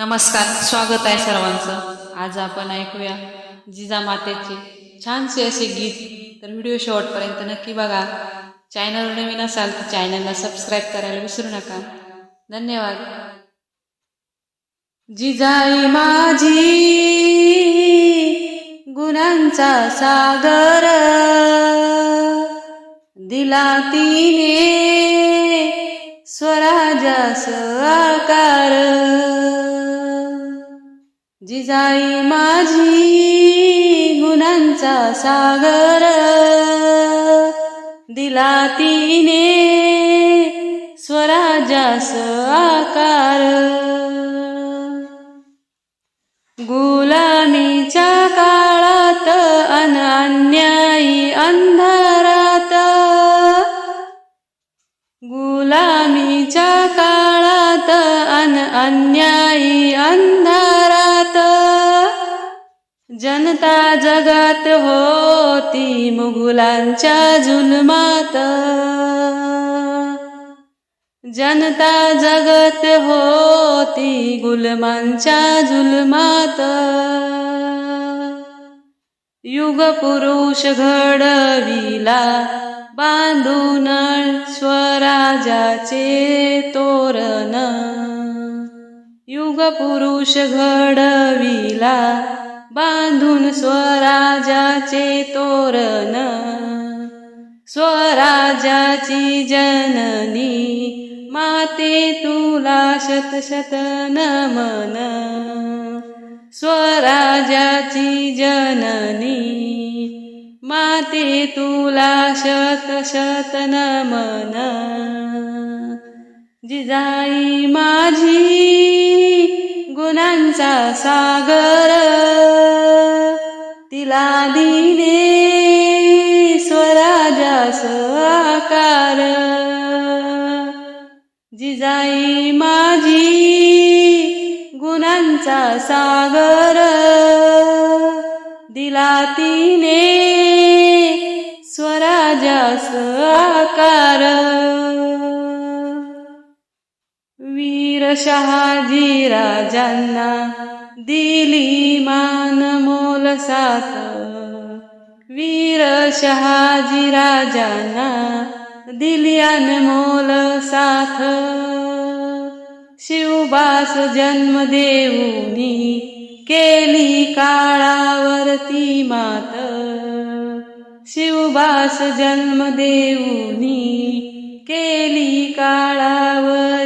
नमस्कार स्वागत आहे सर्वांचं. आज आपण ऐकूया जिजा मातेचे छानसे असे गीत. तर व्हिडिओ शेवटपर्यंत नक्की बघा. चॅनल नवीन असाल तर चॅनलला सबस्क्राईब करायला विसरू नका. धन्यवाद. जिजाई माझी गुणांचा सागर. दिला तिने स्वराजास आकार. जिजाई माझी गुणांचा सागर दिला तिने स्वराजास आकार. गुलामीच्या काळात अन अन्यायी अंधारात गुलामीच्या काळात अन अन्यायी अंधार जनता जगात होती मुघलांच्या जुलमात. जनता जगत होती गुलमांच्या जुलमात. युग पुरुष घडविला बांधून स्वराजाचे तोरण. युग पुरुष घडविला बांधून स्वराजाचे तोरण. स्वराजाची जननी माते तुला शत शत नमन. स्वराजाची जननी माते तुला शत शत नमन. जिजाई माझी गुणांचा सागर. तिला दिने स्वराजास आकार. जिजाई माझी गुणांचा सागर. दिला तिने स्वराजास आकार. वीर शहाजी राजांना दिली मान मोल साथ. वीर शहाजी राजांना दिली अनमोल साथ. शिवबास जन्म देऊनी केली काळावरती मात. शिवबास जन्म देऊनी केली काळावर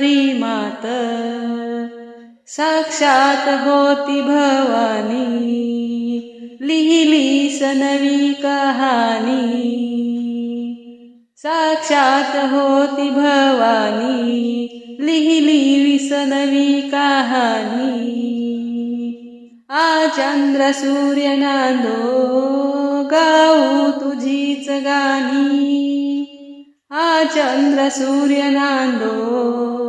साक्षात होती भवानी. लिहिली सनवी कहाणी. साक्षात होती भवानी. लिहिली विसनवी कहाणी. आ चंद्र सूर्य नांदो गाऊ तुझीच गाणी. आ चंद्र सूर्य नांदो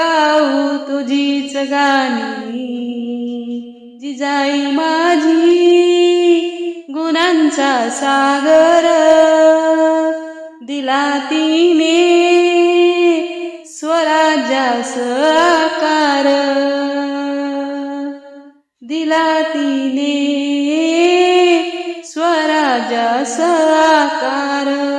गाऊ तुझीच गाणी. जिजाई माझी गुणांचा सागर. दिला तिने स्वराज्यास आकार. दिला तिने स्वराज्यास आकार.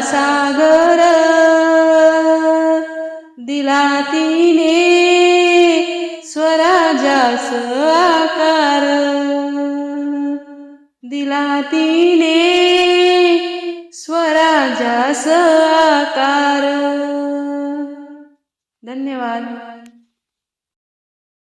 सागर दिला तिने स्वराजास आकार. दिला तिने स्वराजास आकार. धन्यवाद.